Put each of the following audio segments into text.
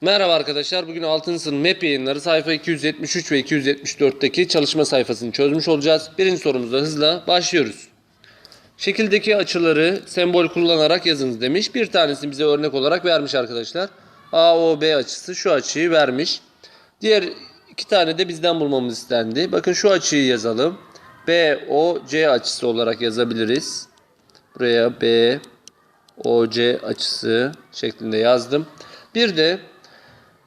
Merhaba arkadaşlar. Bugün 6. sınıf MEP yayınları sayfa 273 ve 274'teki çalışma sayfasını çözmüş olacağız. Birinci sorumuzda hızla başlıyoruz. Şekildeki açıları sembol kullanarak yazınız demiş. Bir tanesini bize örnek olarak vermiş arkadaşlar. AOB açısı şu açıyı vermiş. Diğer iki tane de bizden bulmamız istendi. Bakın şu açıyı yazalım. BOC açısı olarak yazabiliriz. Buraya B OC açısı şeklinde yazdım. Bir de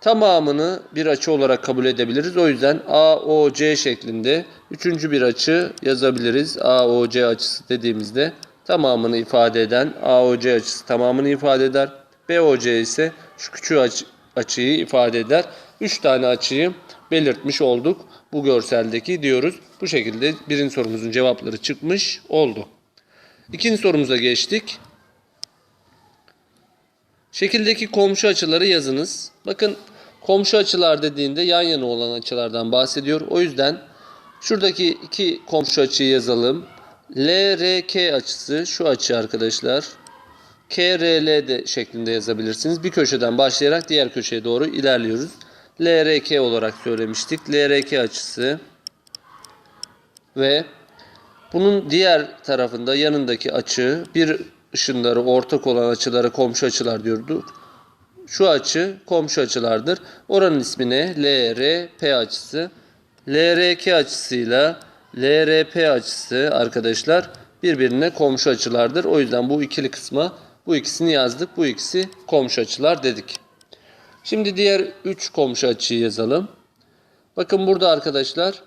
tamamını bir açı olarak kabul edebiliriz. O yüzden AOC şeklinde üçüncü bir açı yazabiliriz. AOC açısı dediğimizde tamamını ifade eden AOC açısı tamamını ifade eder. BOC ise şu küçük açı, açıyı ifade eder. Üç tane açıyı belirtmiş olduk bu görseldeki diyoruz. Bu şekilde birinci sorumuzun cevapları çıkmış oldu. İkinci sorumuza geçtik. Şekildeki komşu açıları yazınız. Bakın komşu açılar dediğinde yan yana olan açılardan bahsediyor. O yüzden şuradaki iki komşu açıyı yazalım. LRK açısı şu açı arkadaşlar. KRL de şeklinde yazabilirsiniz. Bir köşeden başlayarak diğer köşeye doğru ilerliyoruz. LRK olarak söylemiştik. LRK açısı ve bunun diğer tarafında yanındaki açı bir ışınları ortak olan açılara komşu açılar diyorduk. Şu açı komşu açılardır. Oranın ismi ne? LRP açısı. LRK açısıyla LRP açısı arkadaşlar birbirine komşu açılardır. O yüzden bu ikili kısma bu ikisini yazdık. Bu ikisi komşu açılar dedik. Şimdi diğer 3 komşu açıyı yazalım. Bakın burada arkadaşlar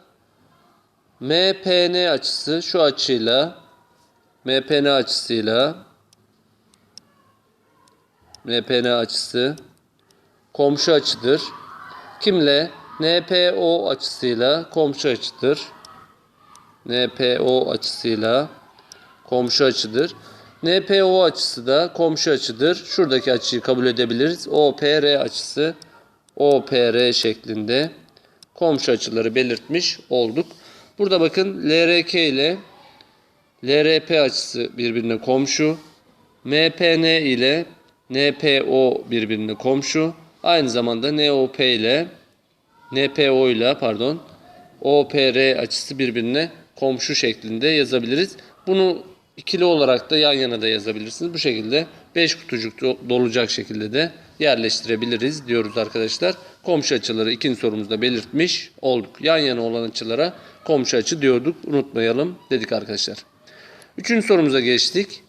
MPN açısı şu açıyla MPN açısıyla MPN açısı komşu açıdır. Kimle? NPO açısıyla komşu açıdır. NPO açısıyla komşu açıdır. NPO açısı da komşu açıdır. Şuradaki açıyı kabul edebiliriz. OPR açısı OPR şeklinde komşu açıları belirtmiş olduk. Burada bakın LRK ile LRP açısı birbirine komşu. MPN ile NPO birbirine komşu. Aynı zamanda NOP ile NPO ile pardon OPR açısı birbirine komşu şeklinde yazabiliriz. Bunu ikili olarak da yan yana da yazabilirsiniz. Bu şekilde 5 kutucuk dolacak şekilde de yerleştirebiliriz diyoruz arkadaşlar. Komşu açıları ikinci sorumuzda belirtmiş olduk. Yan yana olan açılara komşu açı diyorduk. Unutmayalım dedik arkadaşlar. Üçüncü sorumuza geçtik.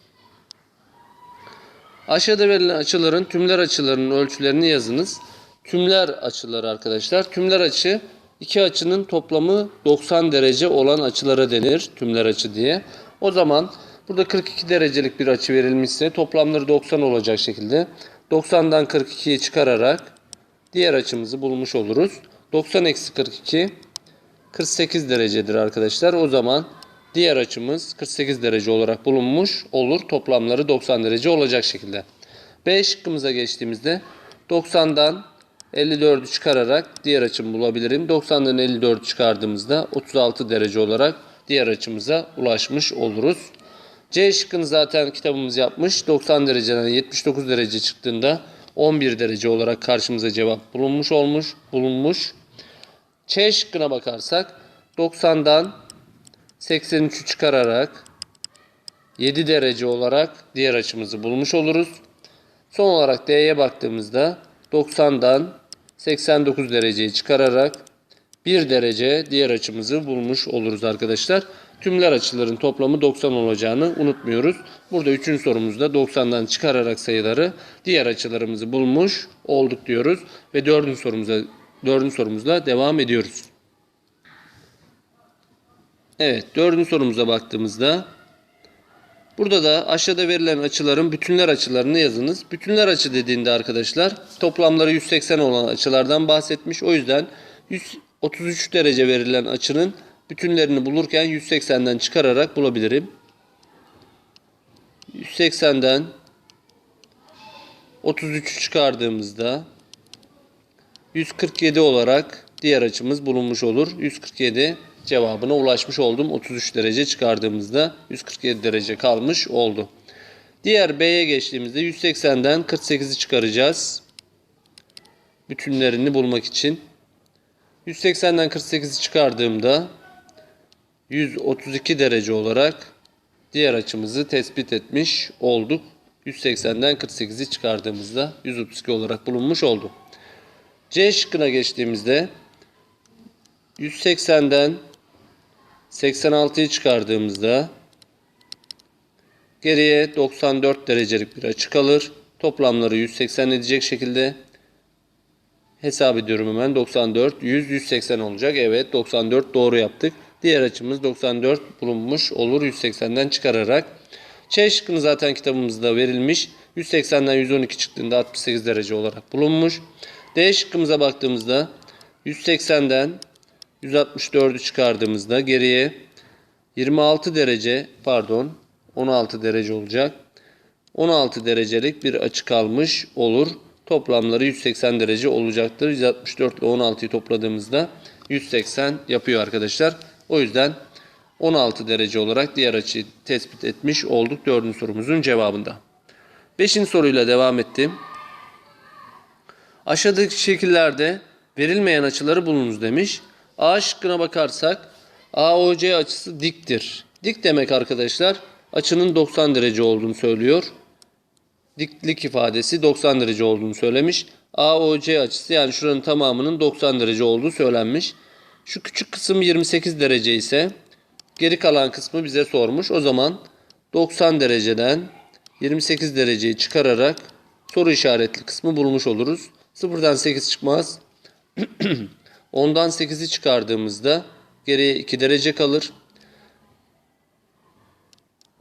Aşağıda verilen açıların tümler açılarının ölçülerini yazınız. Tümler açıları arkadaşlar. Tümler açı iki açının toplamı 90 derece olan açılara denir. Tümler açı diye. O zaman burada 42 derecelik bir açı verilmişse toplamları 90 olacak şekilde 90'dan 42'yi çıkararak diğer açımızı bulmuş oluruz. 90 eksi 42 48 derecedir arkadaşlar. O zaman diğer açımız 48 derece olarak bulunmuş olur. Toplamları 90 derece olacak şekilde. B şıkkımıza geçtiğimizde 90'dan 54'ü çıkararak diğer açımı bulabilirim. 90'dan 54'ü çıkardığımızda 36 derece olarak diğer açımıza ulaşmış oluruz. C şıkkını zaten kitabımız yapmış. 90 dereceden 79 derece çıktığında 11 derece olarak karşımıza cevap bulunmuş olmuş, bulunmuş. Ç şıkkına bakarsak 90'dan 83'ü çıkararak 7 derece olarak diğer açımızı bulmuş oluruz. Son olarak D'ye baktığımızda 90'dan 89 dereceyi çıkararak 1 derece diğer açımızı bulmuş oluruz arkadaşlar. Tümler açıların toplamı 90 olacağını unutmuyoruz. Burada 3. sorumuzda 90'dan çıkararak sayıları diğer açılarımızı bulmuş olduk diyoruz. Ve 4. sorumuza 4. sorumuzla devam ediyoruz. Evet, dördüncü sorumuza baktığımızda burada da aşağıda verilen açıların bütünler açılarını yazınız. Bütünler açı dediğinde arkadaşlar toplamları 180 olan açılardan bahsetmiş. O yüzden 133 derece verilen açının bütünlerini bulurken 180'den çıkararak bulabilirim. 180'den 33'ü çıkardığımızda 147 olarak diğer açımız bulunmuş olur. 147 cevabına ulaşmış oldum. 33 derece çıkardığımızda 147 derece kalmış oldu. Diğer B'ye geçtiğimizde 180'den 48'i çıkaracağız. bütünlerini bulmak için. 180'den 48'i çıkardığımda 132 derece olarak diğer açımızı tespit etmiş olduk. 180'den 48'i çıkardığımızda 132 olarak bulunmuş oldu. C şıkkına geçtiğimizde 180'den 86'yı çıkardığımızda geriye 94 derecelik bir açı kalır. Toplamları 180 edecek şekilde hesap ediyorum hemen. 94, 100, 180 olacak. Evet 94 doğru yaptık. Diğer açımız 94 bulunmuş olur 180'den çıkararak. Ç şıkkını zaten kitabımızda verilmiş. 180'den 112 çıktığında 68 derece olarak bulunmuş. D şıkkımıza baktığımızda 180'den 164'ü çıkardığımızda geriye 26 derece pardon 16 derece olacak. 16 derecelik bir açı kalmış olur. Toplamları 180 derece olacaktır. 164 ile 16'yı topladığımızda 180 yapıyor arkadaşlar. O yüzden 16 derece olarak diğer açıyı tespit etmiş olduk dördüncü sorumuzun cevabında. Beşinci soruyla devam ettim. Aşağıdaki şekillerde verilmeyen açıları bulunuz demiş. A şıkkına bakarsak AOC açısı diktir. Dik demek arkadaşlar açının 90 derece olduğunu söylüyor. Diklik ifadesi 90 derece olduğunu söylemiş. AOC açısı yani şuranın tamamının 90 derece olduğu söylenmiş. Şu küçük kısım 28 derece ise geri kalan kısmı bize sormuş. O zaman 90 dereceden 28 dereceyi çıkararak soru işaretli kısmı bulmuş oluruz. Sıfırdan 8 çıkmaz. 10'dan 8'i çıkardığımızda geriye 2 derece kalır.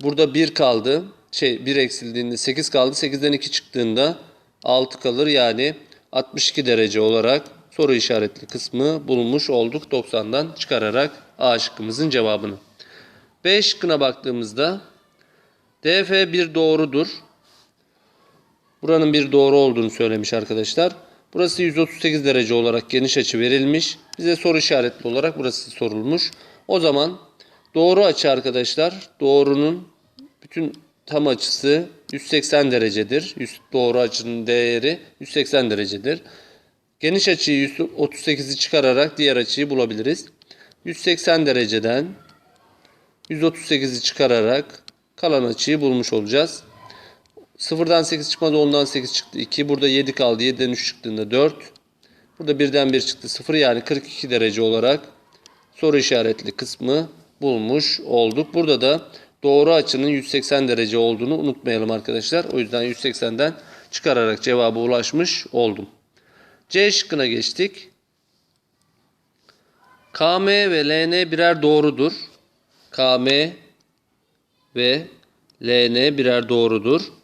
Burada 1 kaldı. Şey 1 eksildiğinde 8 kaldı. 8'den 2 çıktığında 6 kalır. Yani 62 derece olarak soru işaretli kısmı bulmuş olduk 90'dan çıkararak A şıkkımızın cevabını. B şıkkına baktığımızda DF bir doğrudur. Buranın bir doğru olduğunu söylemiş arkadaşlar. Burası 138 derece olarak geniş açı verilmiş. Bize soru işaretli olarak burası sorulmuş. O zaman doğru açı arkadaşlar doğrunun bütün tam açısı 180 derecedir. Doğru açının değeri 180 derecedir. Geniş açıyı 138'i çıkararak diğer açıyı bulabiliriz. 180 dereceden 138'i çıkararak kalan açıyı bulmuş olacağız. 0'dan 8 çıkmadı 10'dan 8 çıktı 2. Burada 7 kaldı 7'den 3 çıktığında 4. Burada 1'den 1 çıktı 0 yani 42 derece olarak soru işaretli kısmı bulmuş olduk. Burada da doğru açının 180 derece olduğunu unutmayalım arkadaşlar. O yüzden 180'den çıkararak cevaba ulaşmış oldum. C şıkkına geçtik. KM ve LN birer doğrudur. KM ve LN birer doğrudur.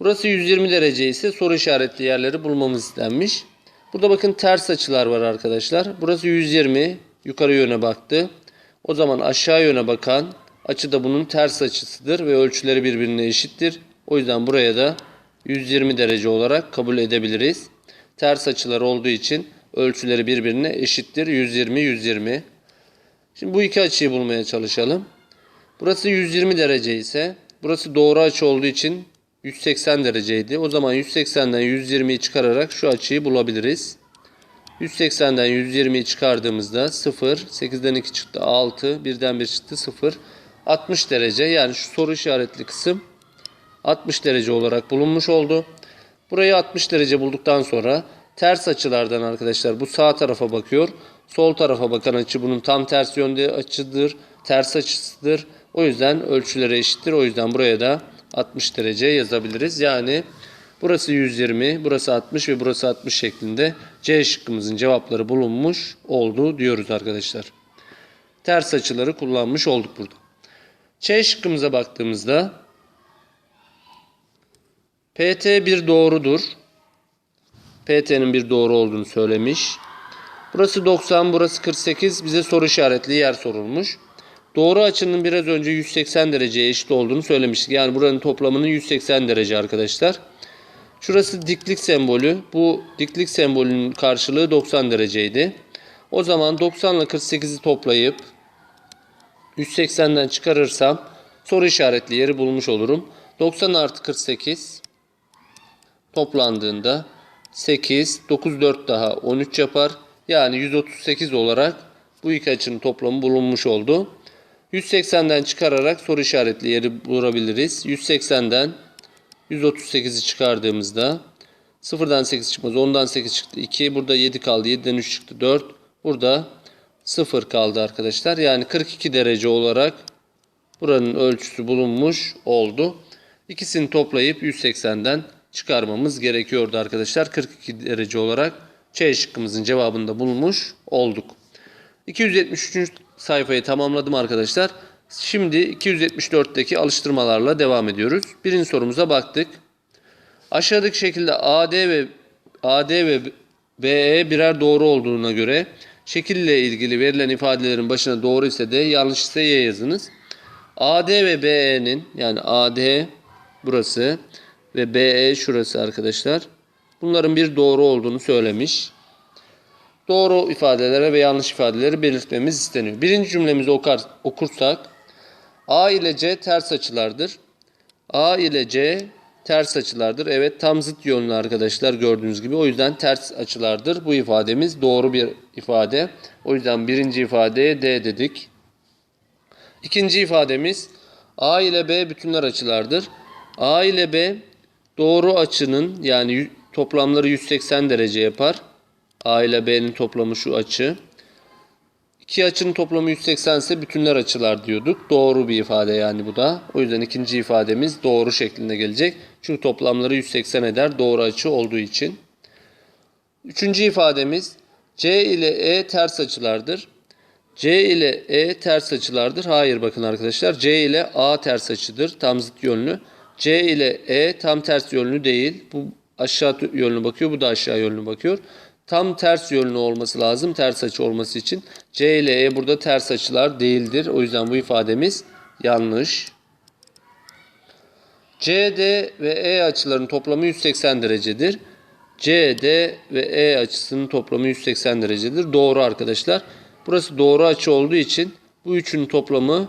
Burası 120 derece ise soru işaretli yerleri bulmamız istenmiş. Burada bakın ters açılar var arkadaşlar. Burası 120 yukarı yöne baktı. O zaman aşağı yöne bakan açı da bunun ters açısıdır ve ölçüleri birbirine eşittir. O yüzden buraya da 120 derece olarak kabul edebiliriz. Ters açılar olduğu için ölçüleri birbirine eşittir. 120 120. Şimdi bu iki açıyı bulmaya çalışalım. Burası 120 derece ise burası doğru açı olduğu için 180 dereceydi. O zaman 180'den 120'yi çıkararak şu açıyı bulabiliriz. 180'den 120'yi çıkardığımızda 0, 8'den 2 çıktı 6, 1'den 1 çıktı 0. 60 derece yani şu soru işaretli kısım 60 derece olarak bulunmuş oldu. Burayı 60 derece bulduktan sonra ters açılardan arkadaşlar bu sağ tarafa bakıyor. Sol tarafa bakan açı bunun tam ters yönde açıdır. Ters açısıdır. O yüzden ölçüleri eşittir. O yüzden buraya da 60 derece yazabiliriz. Yani burası 120, burası 60 ve burası 60 şeklinde C şıkkımızın cevapları bulunmuş oldu diyoruz arkadaşlar. Ters açıları kullanmış olduk burada. Ç şıkkımıza baktığımızda PT bir doğrudur. PT'nin bir doğru olduğunu söylemiş. Burası 90, burası 48. Bize soru işaretli yer sorulmuş. Doğru açının biraz önce 180 dereceye eşit olduğunu söylemiştik. Yani buranın toplamının 180 derece arkadaşlar. Şurası diklik sembolü. Bu diklik sembolünün karşılığı 90 dereceydi. O zaman 90 ile 48'i toplayıp 180'den çıkarırsam soru işaretli yeri bulmuş olurum. 90 artı 48 toplandığında 8, 9, 4 daha 13 yapar. Yani 138 olarak bu iki açının toplamı bulunmuş oldu. 180'den çıkararak soru işaretli yeri bulabiliriz. 180'den 138'i çıkardığımızda 0'dan 8 çıkmaz. 10'dan 8 çıktı 2. Burada 7 kaldı. 7'den 3 çıktı 4. Burada 0 kaldı arkadaşlar. Yani 42 derece olarak buranın ölçüsü bulunmuş oldu. İkisini toplayıp 180'den çıkarmamız gerekiyordu arkadaşlar. 42 derece olarak C şıkkımızın cevabını da bulmuş olduk. 273. sayfayı tamamladım arkadaşlar. Şimdi 274'teki alıştırmalarla devam ediyoruz. Birinci sorumuza baktık. Aşağıdaki şekilde AD ve AD ve BE birer doğru olduğuna göre şekille ilgili verilen ifadelerin başına doğru ise D, yanlış ise Y yazınız. AD ve BE'nin yani AD burası ve BE şurası arkadaşlar. Bunların bir doğru olduğunu söylemiş. Doğru ifadelere ve yanlış ifadeleri belirtmemiz isteniyor. Birinci cümlemizi okar, okursak A ile C ters açılardır. A ile C ters açılardır. Evet tam zıt yönlü arkadaşlar gördüğünüz gibi. O yüzden ters açılardır. Bu ifademiz doğru bir ifade. O yüzden birinci ifadeye D dedik. İkinci ifademiz A ile B bütünler açılardır. A ile B doğru açının yani toplamları 180 derece yapar. A ile B'nin toplamı şu açı. İki açının toplamı 180 ise bütünler açılar diyorduk. Doğru bir ifade yani bu da. O yüzden ikinci ifademiz doğru şeklinde gelecek. Çünkü toplamları 180 eder doğru açı olduğu için. Üçüncü ifademiz C ile E ters açılardır. C ile E ters açılardır. Hayır bakın arkadaşlar. C ile A ters açıdır. Tam zıt yönlü. C ile E tam ters yönlü değil. Bu aşağı yönlü bakıyor. Bu da aşağı yönlü bakıyor. Tam ters yönlü olması lazım. Ters açı olması için. C ile E burada ters açılar değildir. O yüzden bu ifademiz yanlış. CD ve E açılarının toplamı 180 derecedir. CD ve E açısının toplamı 180 derecedir. Doğru arkadaşlar. Burası doğru açı olduğu için bu üçünün toplamı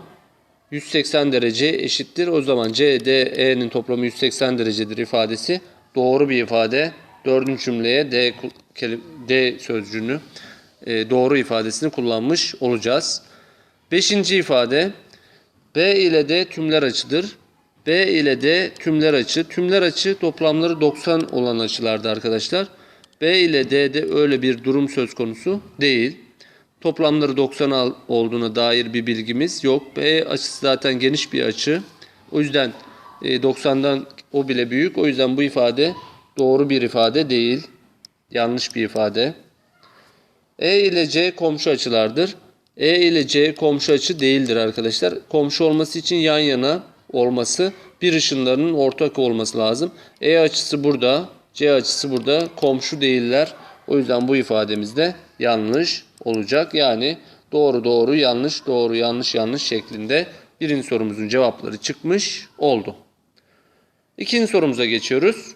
180 derece eşittir. O zaman CDE'nin toplamı 180 derecedir ifadesi doğru bir ifade. Dördüncü cümleye D, D sözcüğünü e, doğru ifadesini kullanmış olacağız. Beşinci ifade B ile D tümler açıdır. B ile D tümler açı. Tümler açı toplamları 90 olan açılarda arkadaşlar. B ile D'de öyle bir durum söz konusu değil. Toplamları 90 al- olduğuna dair bir bilgimiz yok. B açısı zaten geniş bir açı. O yüzden e, 90'dan o bile büyük. O yüzden bu ifade doğru bir ifade değil. Yanlış bir ifade. E ile C komşu açılardır. E ile C komşu açı değildir arkadaşlar. Komşu olması için yan yana olması bir ışınlarının ortak olması lazım. E açısı burada, C açısı burada. Komşu değiller. O yüzden bu ifademiz de yanlış olacak. Yani doğru doğru yanlış doğru yanlış yanlış şeklinde birinci sorumuzun cevapları çıkmış oldu. İkinci sorumuza geçiyoruz.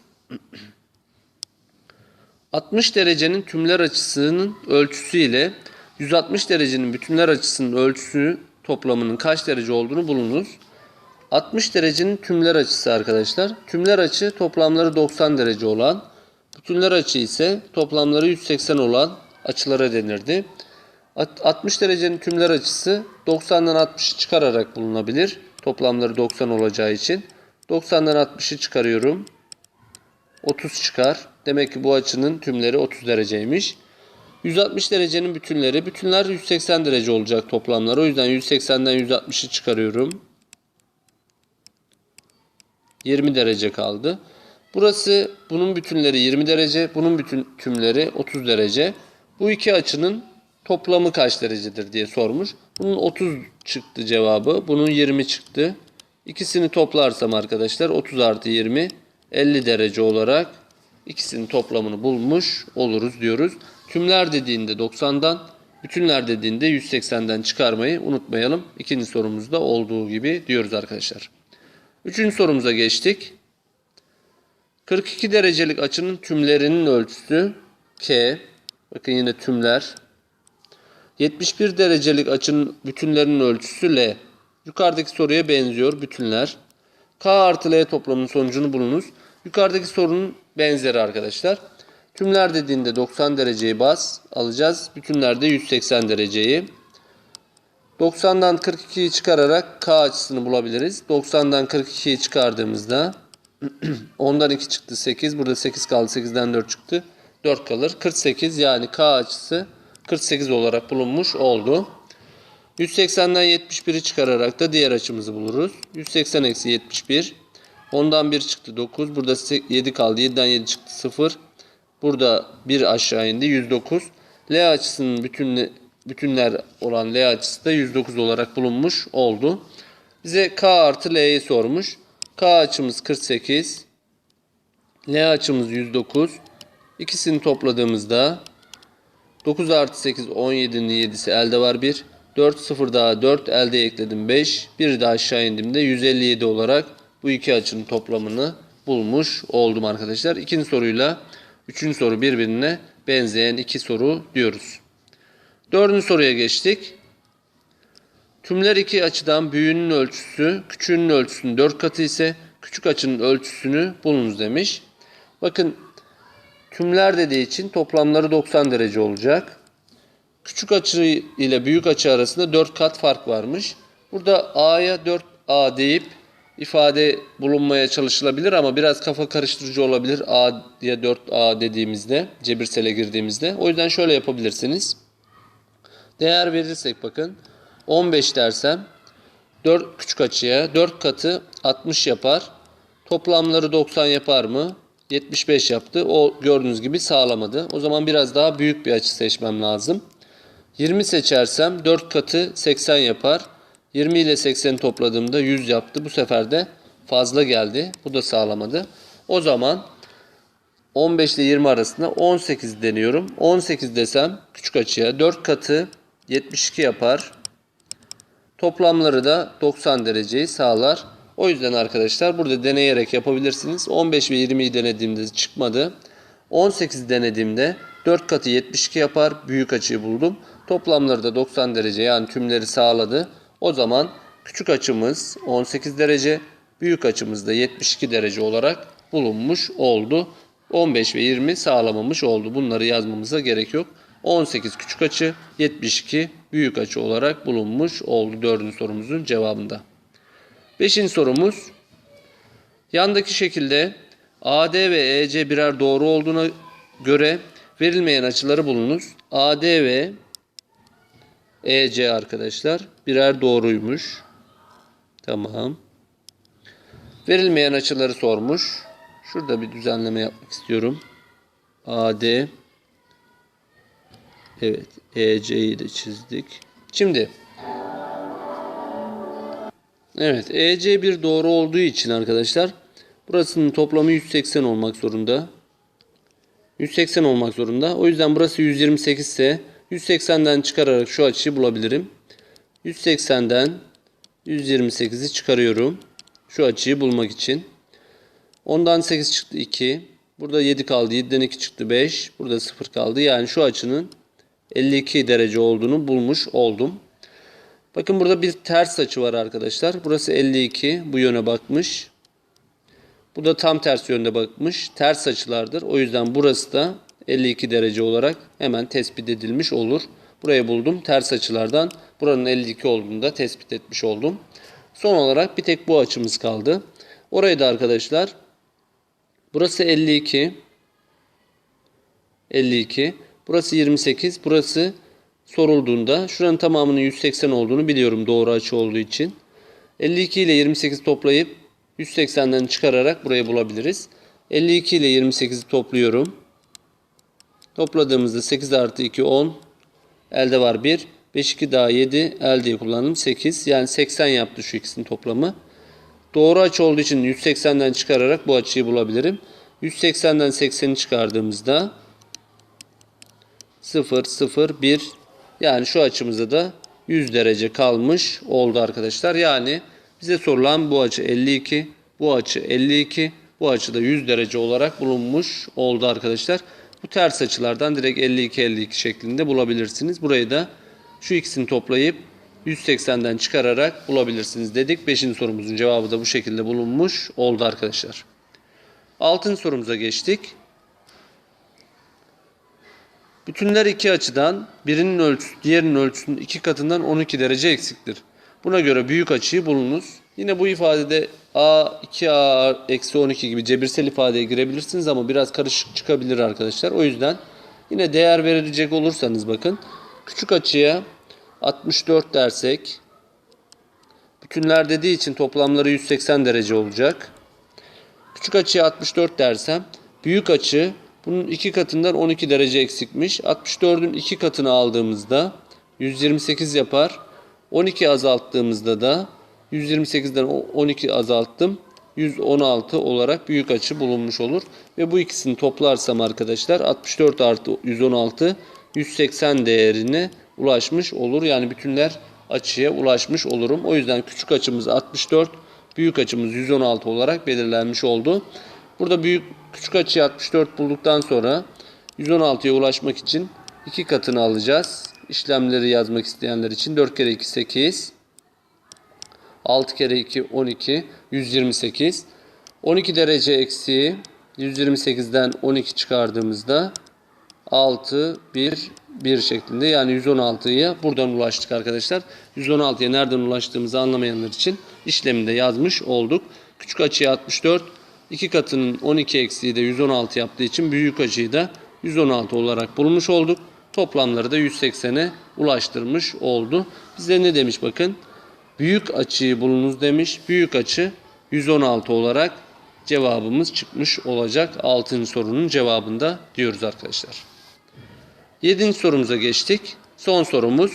60 derecenin tümler açısının ölçüsü ile 160 derecenin bütünler açısının ölçüsü toplamının kaç derece olduğunu bulunuz. 60 derecenin tümler açısı arkadaşlar. Tümler açı toplamları 90 derece olan, bütünler açı ise toplamları 180 olan açılara denirdi. At- 60 derecenin tümler açısı 90'dan 60'ı çıkararak bulunabilir. Toplamları 90 olacağı için. 90'dan 60'ı çıkarıyorum. 30 çıkar. Demek ki bu açının tümleri 30 dereceymiş. 160 derecenin bütünleri. Bütünler 180 derece olacak toplamlar. O yüzden 180'den 160'ı çıkarıyorum. 20 derece kaldı. Burası bunun bütünleri 20 derece, bunun bütün tümleri 30 derece. Bu iki açının toplamı kaç derecedir diye sormuş. Bunun 30 çıktı cevabı. Bunun 20 çıktı. İkisini toplarsam arkadaşlar 30 artı 20 50 derece olarak ikisinin toplamını bulmuş oluruz diyoruz. Tümler dediğinde 90'dan, bütünler dediğinde 180'den çıkarmayı unutmayalım. İkinci sorumuzda olduğu gibi diyoruz arkadaşlar. Üçüncü sorumuza geçtik. 42 derecelik açının tümlerinin ölçüsü K. Bakın yine tümler. 71 derecelik açının bütünlerinin ölçüsü L. Yukarıdaki soruya benziyor bütünler. K artı L toplamının sonucunu bulunuz. Yukarıdaki sorunun benzeri arkadaşlar. Tümler dediğinde 90 dereceyi bas alacağız. Bütünlerde 180 dereceyi. 90'dan 42'yi çıkararak K açısını bulabiliriz. 90'dan 42'yi çıkardığımızda 10'dan 2 çıktı 8. Burada 8 kaldı. 8'den 4 çıktı. 4 kalır. 48 yani K açısı 48 olarak bulunmuş oldu. 180'den 71'i çıkararak da diğer açımızı buluruz. 180 eksi 71. 10'dan 1 çıktı 9. Burada 7 kaldı. 7'den 7 çıktı 0. Burada 1 aşağı indi 109. L açısının bütün bütünler olan L açısı da 109 olarak bulunmuş oldu. Bize K artı L'yi sormuş. K açımız 48. L açımız 109. İkisini topladığımızda 9 artı 8 17'nin 7'si elde var 1. 4 0 daha 4 elde ekledim 5. Bir de aşağı indiğimde 157 olarak bu iki açının toplamını bulmuş oldum arkadaşlar. İkinci soruyla üçüncü soru birbirine benzeyen iki soru diyoruz. Dördüncü soruya geçtik. Tümler iki açıdan büyüğünün ölçüsü küçüğünün ölçüsünün 4 katı ise küçük açının ölçüsünü bulunuz demiş. Bakın tümler dediği için toplamları 90 derece olacak. Küçük açı ile büyük açı arasında 4 kat fark varmış. Burada A'ya 4A deyip ifade bulunmaya çalışılabilir ama biraz kafa karıştırıcı olabilir A diye 4A dediğimizde, cebirsele girdiğimizde. O yüzden şöyle yapabilirsiniz. Değer verirsek bakın 15 dersem 4 küçük açıya 4 katı 60 yapar. Toplamları 90 yapar mı? 75 yaptı. O gördüğünüz gibi sağlamadı. O zaman biraz daha büyük bir açı seçmem lazım. 20 seçersem 4 katı 80 yapar. 20 ile 80'i topladığımda 100 yaptı. Bu sefer de fazla geldi. Bu da sağlamadı. O zaman 15 ile 20 arasında 18 deniyorum. 18 desem küçük açıya 4 katı 72 yapar. Toplamları da 90 dereceyi sağlar. O yüzden arkadaşlar burada deneyerek yapabilirsiniz. 15 ve 20'yi denediğimde çıkmadı. 18 denediğimde 4 katı 72 yapar. Büyük açıyı buldum. Toplamları da 90 derece yani tümleri sağladı. O zaman küçük açımız 18 derece, büyük açımız da 72 derece olarak bulunmuş oldu. 15 ve 20 sağlamamış oldu. Bunları yazmamıza gerek yok. 18 küçük açı, 72 büyük açı olarak bulunmuş oldu dördüncü sorumuzun cevabında. Beşinci sorumuz. Yandaki şekilde AD ve EC birer doğru olduğuna göre verilmeyen açıları bulunuz. AD ve EC arkadaşlar birer doğruymuş. Tamam. Verilmeyen açıları sormuş. Şurada bir düzenleme yapmak istiyorum. AD Evet. EC'yi de çizdik. Şimdi Evet. EC bir doğru olduğu için arkadaşlar burasının toplamı 180 olmak zorunda. 180 olmak zorunda. O yüzden burası 128 ise 180'den çıkararak şu açıyı bulabilirim. 180'den 128'i çıkarıyorum. Şu açıyı bulmak için. Ondan 8 çıktı 2. Burada 7 kaldı. 7'den 2 çıktı 5. Burada 0 kaldı. Yani şu açının 52 derece olduğunu bulmuş oldum. Bakın burada bir ters açı var arkadaşlar. Burası 52. Bu yöne bakmış. Bu da tam ters yönde bakmış. Ters açılardır. O yüzden burası da 52 derece olarak hemen tespit edilmiş olur. Burayı buldum. Ters açılardan buranın 52 olduğunu da tespit etmiş oldum. Son olarak bir tek bu açımız kaldı. Orayı da arkadaşlar burası 52 52 burası 28 burası sorulduğunda şuranın tamamının 180 olduğunu biliyorum doğru açı olduğu için. 52 ile 28 toplayıp 180'den çıkararak burayı bulabiliriz. 52 ile 28'i topluyorum. Topladığımızda 8 artı 2 10. Elde var 1. 5 2 daha 7. Eldeyi kullandım 8. Yani 80 yaptı şu ikisinin toplamı. Doğru açı olduğu için 180'den çıkararak bu açıyı bulabilirim. 180'den 80'i çıkardığımızda 0 0 1 yani şu açımızda da 100 derece kalmış oldu arkadaşlar. Yani bize sorulan bu açı 52, bu açı 52, bu açı da 100 derece olarak bulunmuş oldu arkadaşlar. Bu ters açılardan direkt 52-52 şeklinde bulabilirsiniz. Burayı da şu ikisini toplayıp 180'den çıkararak bulabilirsiniz dedik. 5. sorumuzun cevabı da bu şekilde bulunmuş oldu arkadaşlar. 6. sorumuza geçtik. Bütünler iki açıdan birinin ölçüsü diğerinin ölçüsünün iki katından 12 derece eksiktir. Buna göre büyük açıyı bulunuz. Yine bu ifadede a 2a eksi 12 gibi cebirsel ifadeye girebilirsiniz ama biraz karışık çıkabilir arkadaşlar. O yüzden yine değer verilecek olursanız bakın küçük açıya 64 dersek bütünler dediği için toplamları 180 derece olacak. Küçük açıya 64 dersem büyük açı bunun iki katından 12 derece eksikmiş. 64'ün iki katını aldığımızda 128 yapar. 12 azalttığımızda da 128'den 12 azalttım. 116 olarak büyük açı bulunmuş olur. Ve bu ikisini toplarsam arkadaşlar 64 artı 116 180 değerine ulaşmış olur. Yani bütünler açıya ulaşmış olurum. O yüzden küçük açımız 64, büyük açımız 116 olarak belirlenmiş oldu. Burada büyük küçük açıyı 64 bulduktan sonra 116'ya ulaşmak için iki katını alacağız. İşlemleri yazmak isteyenler için 4 kere 2 8 6 kere 2 12 128 12 derece eksiği 128'den 12 çıkardığımızda 6 1 1 şeklinde yani 116'ya buradan ulaştık arkadaşlar. 116'ya nereden ulaştığımızı anlamayanlar için işleminde yazmış olduk. Küçük açıya 64 2 katının 12 eksiği de 116 yaptığı için büyük açıyı da 116 olarak bulmuş olduk. Toplamları da 180'e ulaştırmış oldu. Bize ne demiş bakın. Büyük açıyı bulunuz demiş. Büyük açı 116 olarak cevabımız çıkmış olacak. 6. sorunun cevabında diyoruz arkadaşlar. 7. sorumuza geçtik. Son sorumuz.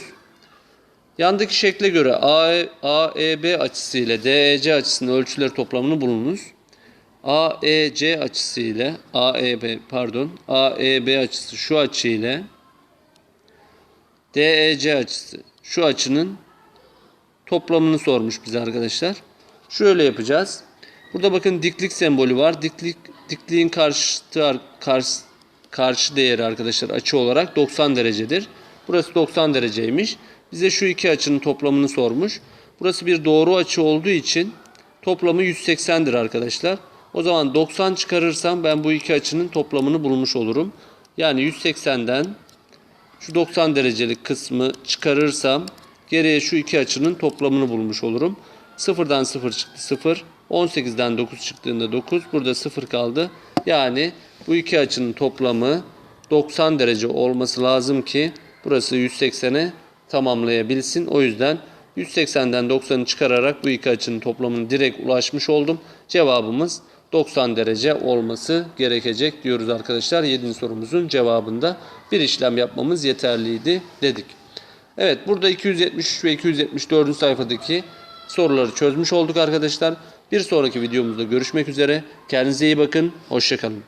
Yandaki şekle göre AE, AEB açısı ile DEC açısının ölçüleri toplamını bulunuz. AEC açısı ile AEB pardon AEB açısı şu açı ile DEC açısı şu açının toplamını sormuş bize arkadaşlar. Şöyle yapacağız. Burada bakın diklik sembolü var. Diklik dikliğin karşıtı karşı karşı değeri arkadaşlar açı olarak 90 derecedir. Burası 90 dereceymiş. Bize şu iki açının toplamını sormuş. Burası bir doğru açı olduğu için toplamı 180'dir arkadaşlar. O zaman 90 çıkarırsam ben bu iki açının toplamını bulmuş olurum. Yani 180'den şu 90 derecelik kısmı çıkarırsam geriye şu iki açının toplamını bulmuş olurum. 0'dan 0 çıktı 0. 18'den 9 çıktığında 9. Burada 0 kaldı. Yani bu iki açının toplamı 90 derece olması lazım ki burası 180'e tamamlayabilsin. O yüzden 180'den 90'ı çıkararak bu iki açının toplamını direkt ulaşmış oldum. Cevabımız 90 derece olması gerekecek diyoruz arkadaşlar. 7. sorumuzun cevabında bir işlem yapmamız yeterliydi dedik. Evet burada 273 ve 274. sayfadaki soruları çözmüş olduk arkadaşlar. Bir sonraki videomuzda görüşmek üzere. Kendinize iyi bakın. Hoşçakalın.